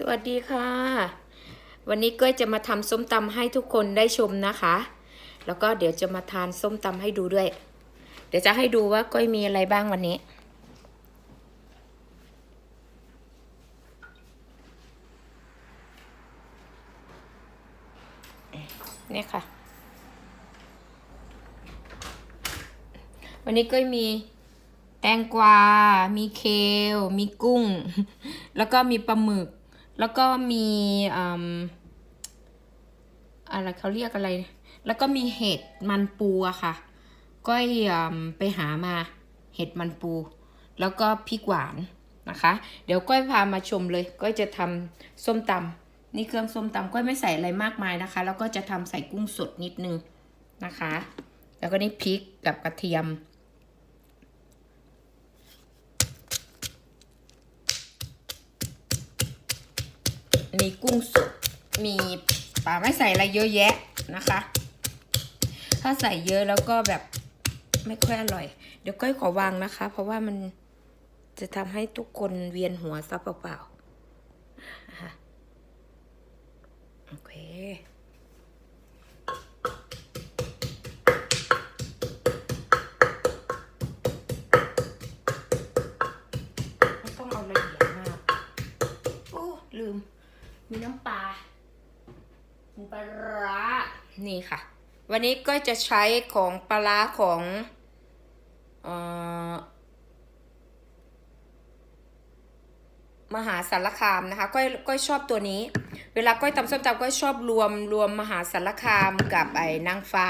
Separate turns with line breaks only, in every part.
สวัสดีค่ะ วันนี้ก้อยจะมาทำส้มตำให้ทุกคนได้ชมนะคะ แล้วก็เดี๋ยวจะมาทานส้มตำให้ดูด้วย เดี๋ยวจะให้ดูว่าก้อยมีอะไรบ้างวันนี้เนี่ยค่ะ วันนี้ก้อยมีแตงกวา มีเคล มีกุ้ง แล้วก็มีปลาหมึก แล้วก็มีอะไรเขาเรียกอะไร แล้วก็มีเห็ดมันปูอะค่ะก้อยไปหามาเห็ดมันปู แล้วก็พริกหวานนะคะ เดี๋ยวก้อยพามาชมเลยก้อยจะทำส้มตำนี่เครื่องส้มตำก้อยไม่ใส่อะไรมากมายนะคะ แล้วก็จะทำใส่กุ้งสดนิดนึงนะคะ แล้วก็นี่พริกกับกระเทียม มีกุ้งสุกมีป่าไม่ใส่อะไรเยอะแยะนะคะ ถ้าใส่เยอะแล้วก็แบบไม่ค่อยอร่อย เดี๋ยวก้อยขอวางนะคะ เพราะว่ามันจะทำให้ทุกคนเวียนหัวซับเปล่าๆโอเค มีน้ำปลามีปลาร้านี่ค่ะ วันนี้ก็จะใช้ของปลาร้าของเออมหาสารคามนะคะก้อยก้อยชอบตัวนี้ เวลาก้อยตำส้มตำก้อยชอบรวมรวมมหาสารคามกับไอ้นางฟ้า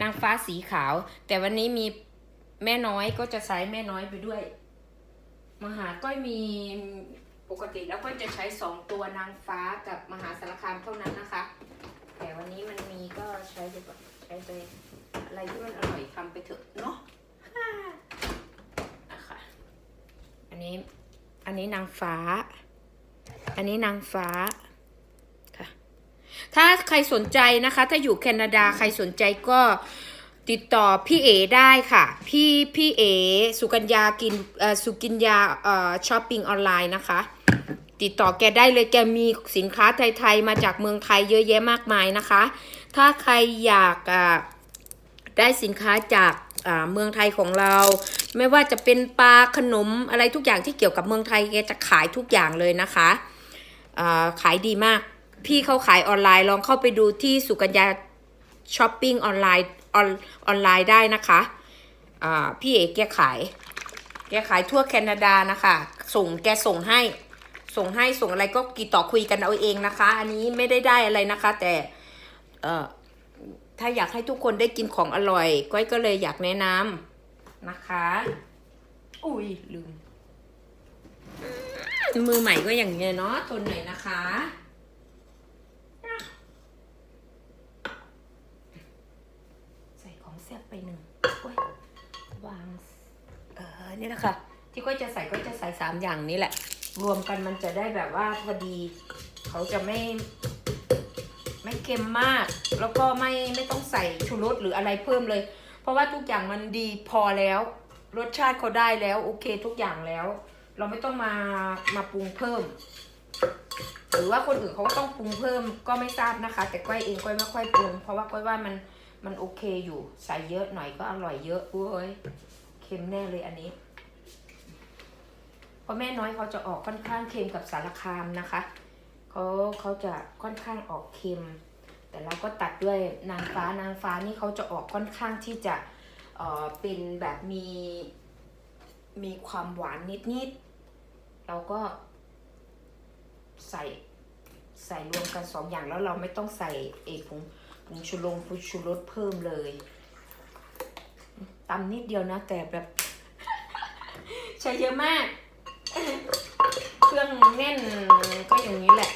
นางฟ้าสีขาว แต่วันนี้มีแม่น้อยก็จะใช้แม่น้อยไปด้วย มหาก้อยมี ปกติแล้วก็จะใช้สองตัวนางฟ้ากับมหาสารคามเท่านั้นนะคะ แต่วันนี้มันมีก็ใช้ไปก่อนใช้ไปอะไรที่มันอร่อยทำไปเถอะเนาะฮ่านะคะอันนี้อันนี้นางฟ้า อันนี้นางฟ้าค่ะถ้าใครสนใจนะคะ ถ้าอยู่แคนาดาใครสนใจก็ติดต่อพี่เอได้ค่ะ พี่พี่เอสุกัญญากินสุกินยาช้อปปิ้งออนไลน์นะคะ ติดต่อแกได้เลยแกมีสินค้าไทยๆมาจากเมืองไทยเยอะแยะมากมายนะคะ ถ้าใครอยากได้สินค้าจากเมืองไทยของเรา ไม่ว่าจะเป็นปลาขนมอะไรทุกอย่างที่เกี่ยวกับเมืองไทยแกจะขายทุกอย่างเลยนะคะขายดีมาก พี่เขาขายออนไลน์ลองเข้าไปดูที่สุกัญญาช้อปปิ้งออนไลน์ออนไลน์ได้นะคะพี่เอกแกขาย แกขายทั่วแคนาดานะคะ ส่งแกส่งให้ ส่งให้ส่งอะไรก็กีต่อคุยกันเอาเองนะคะ อันนี้ไม่ได้ได้อะไรนะคะ แต่เอ่อถ้าอยากให้ทุกคนได้กินของอร่อย ก้อยก็เลยอยากแนะนำนะคะ อุ้ยลืม มือใหม่ก็อย่างเงี้ยเนาะทนหน่อยนะคะใส่ของแซ่บไปหนึ่งโอ้ยวาง เออ นี่แหละค่ะ ที่ก้อยจะใส่ก็จะใส่สามอย่างนี้แหละ รวมกันมันจะได้แบบว่าพอดี เขาจะไม่ ไม่เค็มมาก แล้วก็ไม่ไม่ต้องใส่ชูรสหรืออะไรเพิ่มเลย เพราะว่าทุกอย่างมันดีพอแล้ว รสชาติเขาได้แล้ว โอเคทุกอย่างแล้ว เราไม่ต้องมามาปรุงเพิ่ม หรือว่าคนอื่นเขาก็ต้องปรุงเพิ่มก็ไม่ทราบนะคะ แต่ก้อยเองก้อยไม่ค่อยปรุง เพราะว่าก้อยว่ามันมันโอเคอยู่ ใส่เยอะหน่อยก็อร่อยเยอะอุ้ยเค็มแน่เลยอันนี้ ราะแม่น้อยเขาจะออกค่อนข้างเค็มกับสารคามนะคะเขาเขาจะค่อนข้างออกเค็ม แต่เราก็ตัดด้วยนางฟ้านางฟ้านี่เขาจะออกค่อนข้างที่จะเออเป็นแบบมีมีความหวานนิดๆเราก็ใส่ใส่รวมกันสองอย่างแล้วเราไม่ต้องใส่เอกผงผงชูรงผงชูรสเพิ่มเลยตำนิดเดียวนะแต่แบบ ใช้เยอะมาก เครื่องแน่นก็อย่างนี้แหละ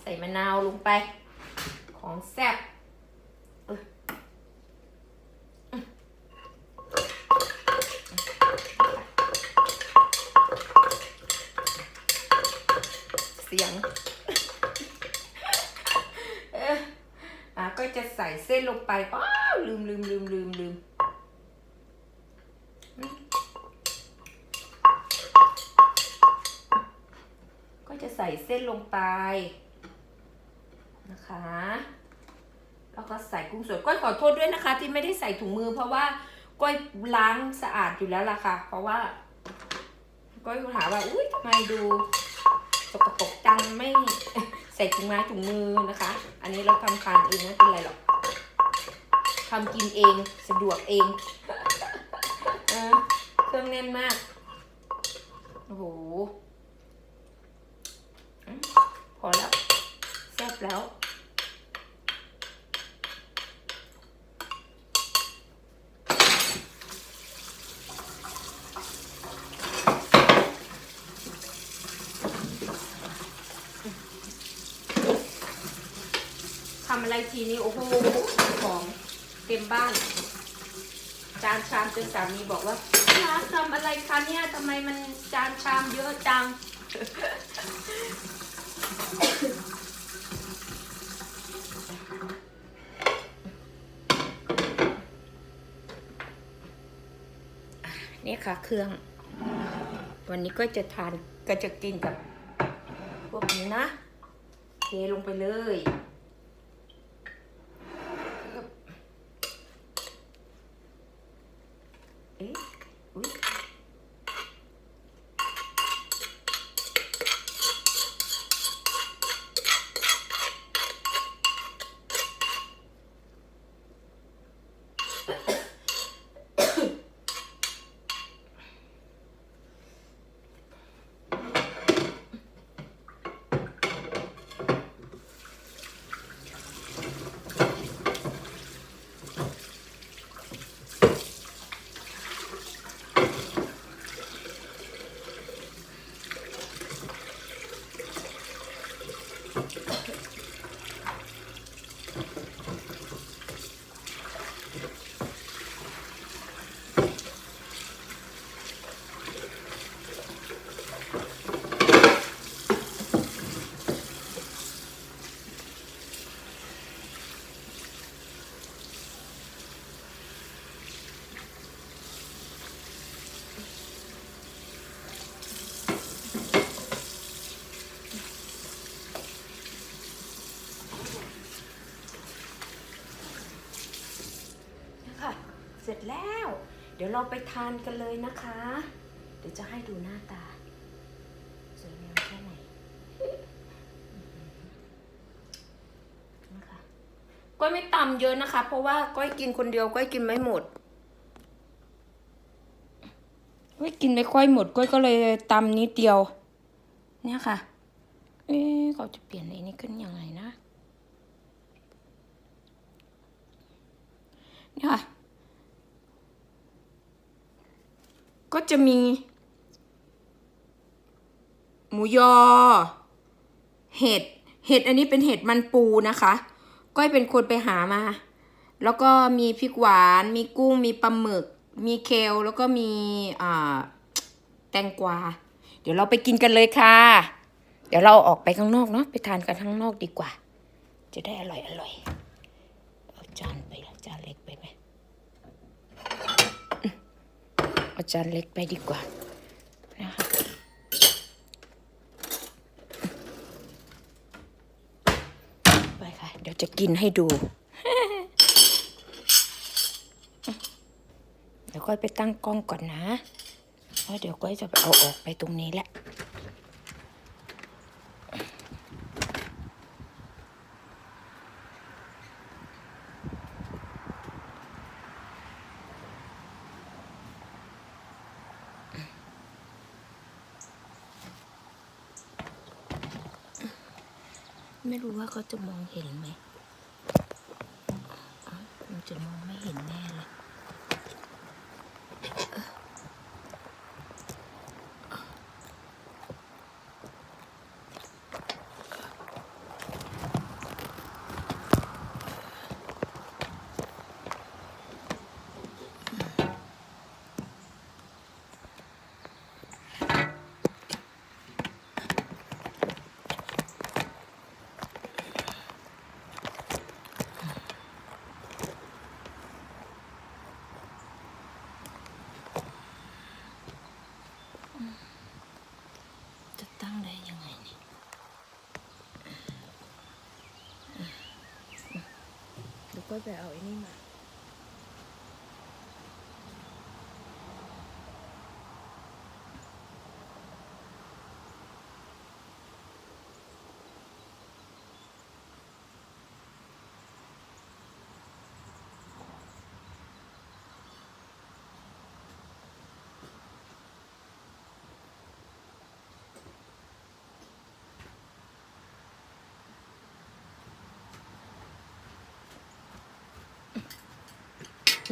ใส่มะนาวลงไป ของแซ่บเสียงอออะก็จะใส่เส้นลงไปอ้าวลืมลืมลืมลืมลืม เส้นลงไปนะคะ แล้วก็ใส่กุ้งสดก้อยขอโทษด้วยนะคะ ที่ไม่ได้ใส่ถุงมือ เพราะว่าก้อยล้างสะอาดอยู่แล้วล่ะค่ะ เพราะว่าก้อยถามว่าอุ้ยทำไมดูสกปรกจังไม่ใส่ถุงไม้ถุงมือนะคะ อันนี้เราทำทานเองไม่เป็นไรหรอกทำกินเองสะดวกเองเครื่องแน่นมาก โอ้โห พอแล้วแซ่บแล้วทำอะไรทีนี้โอ้โหของเต็มบ้าน จานชามจนสามีบอกว่าทำอะไรคะเนี่ยทำไมมันจานชามเยอะจัง นี่ค่ะ เครื่อง วันนี้ก็จะทานก็จะกินกับพวกนี้นะ เทลงไปเลย เอ๊ะอุ๊ยค่ะ เสร็จแล้ว เดี๋ยวเราไปทานกันเลยนะคะ เดี๋ยวจะให้ดูหน้าตา สวยงามแค่ไหนนะคะก้อยไม่ตำเยอะนะคะ เพราะว่าก้อยกินคนเดียวก้อยกินไม่หมดก้อยกินไม่ค่อยหมดก้อยก็เลยตำนิดเดียว เนี่ยค่ะ เอ๊ะเขาจะเปลี่ยนไอ้นี่ขึ้นยังไงนะ เนี่ยค่ะ ก็จะมี หมูยอ เห็ด เห็ดอันนี้เป็นเห็ดมันปูนะคะ ก้อยเป็นคนไปหามา แล้วก็มีพริกหวาน มีกุ้ง มีปลาหมึก มีเคลแล้วก็มีแตงกวา เดี๋ยวเราไปกินกันเลยค่ะ เดี๋ยวเราออกไปข้างนอกเนาะ ไปทานกันข้างนอกดีกว่า จะได้อร่อยอร่อย เอาจานไปละจานเล็กไปไหม เอาจานเล็กไปดีกว่านะคะไปค่ะ เดี๋ยวจะกินให้ดู เดี๋ยวก้อยไปตั้งกล้องก่อนนะเพราะเดี๋ยวก้อยจะเอาออกไปตรงนี้แหละ ไม่รู้ว่าเขาจะมองเห็นไหมมันจะมองไม่เห็นแน่เลย ยไปเอาไอ้นี่มา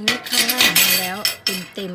นี่ค่ะมาแล้วเต็มเต็ม